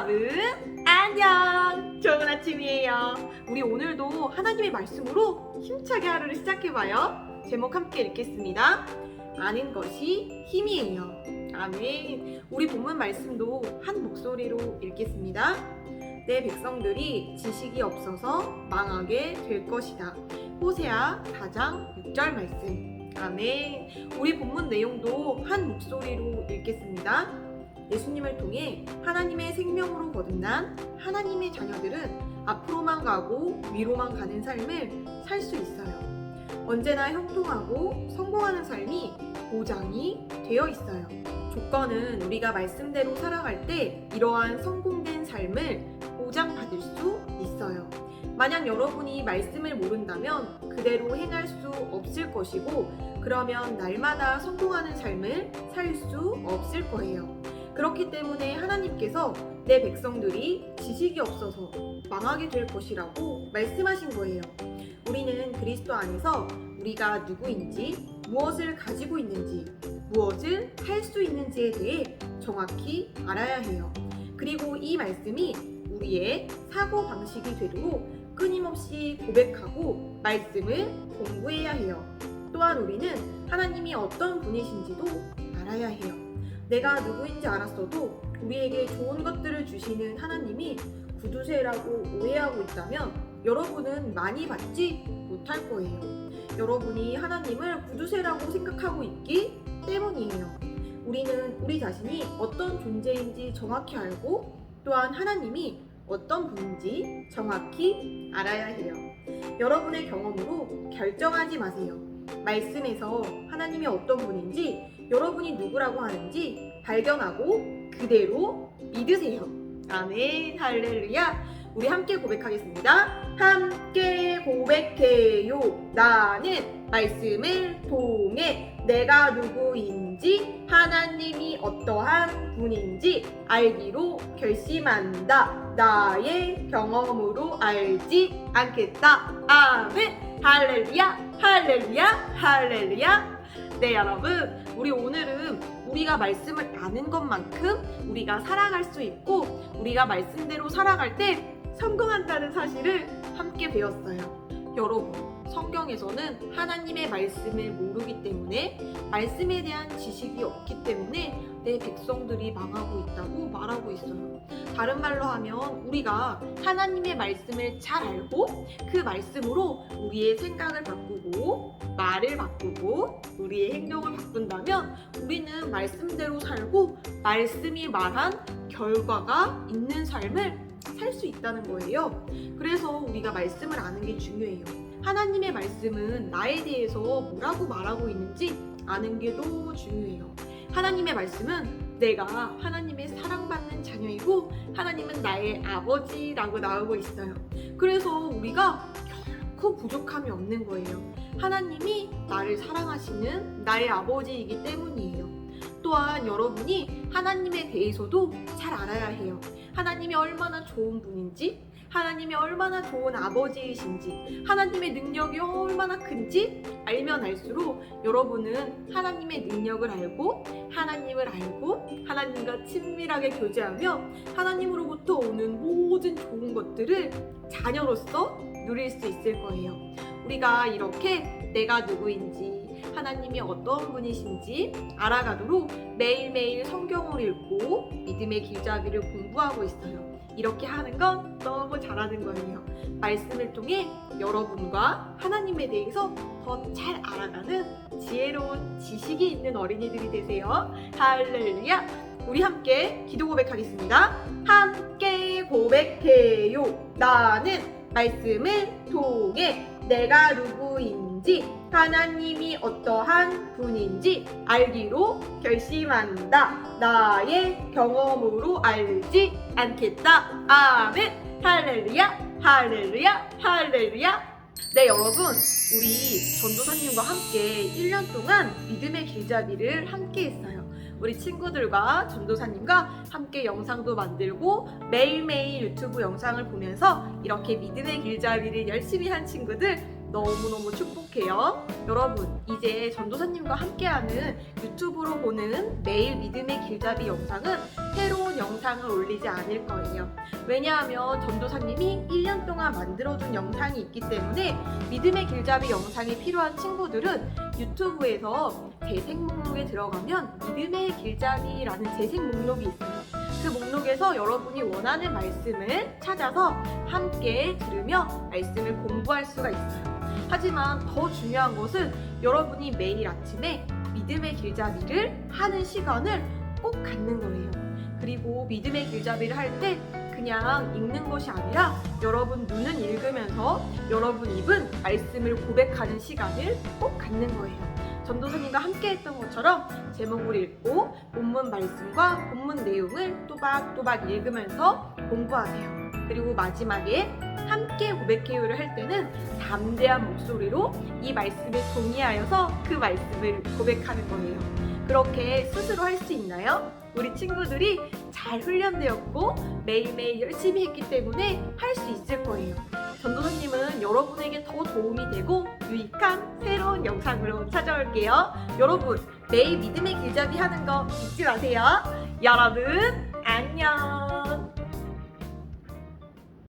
여러분 안녕! 좋은 아침이에요. 우리 오늘도 하나님의 말씀으로 힘차게 하루를 시작해봐요. 제목 함께 읽겠습니다. 아는 것이 힘이에요. 아멘. 우리 본문 말씀도 한 목소리로 읽겠습니다. 내 백성들이 지식이 없어서 망하게 될 것이다. 호세아 4장 6절 말씀. 아멘. 우리 본문 내용도 한 목소리로 읽겠습니다 예수님을 통해 하나님의 생명으로 거듭난 하나님의 자녀들은 앞으로만 가고 위로만 가는 삶을 살 수 있어요. 언제나 형통하고 성공하는 삶이 보장이 되어 있어요. 조건은 우리가 말씀대로 살아갈 때 이러한 성공된 삶을 보장받을 수 있어요. 만약 여러분이 말씀을 모른다면 그대로 행할 수 없을 것이고 그러면 날마다 성공하는 삶을 살 수 없을 거예요. 그렇기 때문에 하나님께서 내 백성들이 지식이 없어서 망하게 될 것이라고 말씀하신 거예요. 우리는 그리스도 안에서 우리가 누구인지, 무엇을 가지고 있는지, 무엇을 할 수 있는지에 대해 정확히 알아야 해요. 그리고 이 말씀이 우리의 사고 방식이 되도록 끊임없이 고백하고 말씀을 공부해야 해요. 또한 우리는 하나님이 어떤 분이신지도 알아야 해요. 내가 누구인지 알았어도 우리에게 좋은 것들을 주시는 하나님이 구두쇠라고 오해하고 있다면 여러분은 많이 받지 못할 거예요. 여러분이 하나님을 구두쇠라고 생각하고 있기 때문이에요. 우리는 우리 자신이 어떤 존재인지 정확히 알고 또한 하나님이 어떤 분인지 정확히 알아야 해요. 여러분의 경험으로 결정하지 마세요. 말씀에서 하나님이 어떤 분인지 여러분이 누구라고 하는지 발견하고 그대로 믿으세요. 아멘. 할렐루야. 우리 함께 고백하겠습니다. 함께 고백해요. 나는 말씀을 통해 내가 누구인지 하나님이 어떠한 분인지 알기로 결심한다. 나의 경험으로 알지 않겠다. 아멘. 할렐루야. 할렐루야. 할렐루야. 네, 여러분. 우리 오늘은 우리가 말씀을 아는 것만큼 우리가 살아갈 수 있고 우리가 말씀대로 살아갈 때 성공한다는 사실을 함께 배웠어요. 여러분, 성경에서는 하나님의 말씀을 모르기 때문에 말씀에 대한 지식이 없기 때문에 내 백성들이 망하고 있다고 말하고 있어요. 다른 말로 하면 우리가 하나님의 말씀을 잘 알고 그 말씀으로 우리의 생각을 바꾸고 말을 바꾸고 우리의 행동을 바꾼다면 우리는 말씀대로 살고 말씀이 말한 결과가 있는 삶을 살 수 있다는 거예요. 그래서 우리가 말씀을 아는 게 중요해요. 하나님의 말씀은 나에 대해서 뭐라고 말하고 있는지 아는 게 너무 중요해요. 하나님의 말씀은 내가 하나님의 사랑받는 자녀이고 하나님은 나의 아버지라고 나오고 있어요. 그래서 우리가 결코 부족함이 없는 거예요. 하나님이 나를 사랑하시는 나의 아버지이기 때문이에요. 또한 여러분이 하나님에 대해서도 잘 알아야 해요. 하나님이 얼마나 좋은 분인지, 하나님이 얼마나 좋은 아버지이신지, 하나님의 능력이 얼마나 큰지 알면 알수록 여러분은 하나님의 능력을 알고, 하나님을 알고, 하나님과 친밀하게 교제하며 하나님으로부터 오는 모든 좋은 것들을 자녀로서 누릴 수 있을 거예요. 우리가 이렇게 내가 누구인지, 하나님이 어떤 분이신지 알아가도록 매일매일 성경을 읽고 믿음의 길잡이를 공부하고 있어요. 이렇게 하는 건 너무 잘하는 거예요. 말씀을 통해 여러분과 하나님에 대해서 더 잘 알아가는 지혜로운 지식이 있는 어린이들이 되세요. 할렐루야! 우리 함께 기도 고백하겠습니다. 함께 고백해요. 나는 말씀을 통해 내가 누구인지 하나님이 어떠한 분인지 알기로 결심한다. 나의 경험으로 알지 않겠다. 아멘. 할렐루야. 할렐루야. 할렐루야. 네, 여러분. 우리 전도사님과 함께 1년 동안 믿음의 길잡이를 함께 했어요. 우리 친구들과 전도사님과 함께 영상도 만들고 매일매일 유튜브 영상을 보면서 이렇게 믿음의 길잡이를 열심히 한 친구들 너무너무 축복해요. 여러분, 이제 전도사님과 함께하는 유튜브로 보는 매일 믿음의 길잡이 영상은 새로운 영상을 올리지 않을 거예요. 왜냐하면 전도사님이 1년 동안 만들어준 영상이 있기 때문에 믿음의 길잡이 영상이 필요한 친구들은 유튜브에서 재생 목록에 들어가면 믿음의 길잡이라는 재생 목록이 있어요. 그 목록에서 여러분이 원하는 말씀을 찾아서 함께 들으며 말씀을 공부할 수가 있어요. 하지만 더 중요한 것은 여러분이 매일 아침에 믿음의 길잡이를 하는 시간을 꼭 갖는 거예요. 그리고 믿음의 길잡이를 할 때 그냥 읽는 것이 아니라 여러분 눈은 읽으면서 여러분 입은 말씀을 고백하는 시간을 꼭 갖는 거예요. 전도사님과 함께 했던 것처럼 제목을 읽고 본문 말씀과 본문 내용을 또박또박 읽으면서 공부하세요. 그리고 마지막에 함께 고백해요를 할 때는 담대한 목소리로 이 말씀에 동의하여서 그 말씀을 고백하는 거예요. 그렇게 스스로 할 수 있나요? 우리 친구들이 잘 훈련되었고 매일매일 열심히 했기 때문에 할 수 있을 거예요. 전도사님은 여러분에게 더 도움이 되고 유익한 새로운 영상으로 찾아올게요. 여러분, 매일 믿음의 길잡이 하는 거 잊지 마세요. 여러분, 안녕!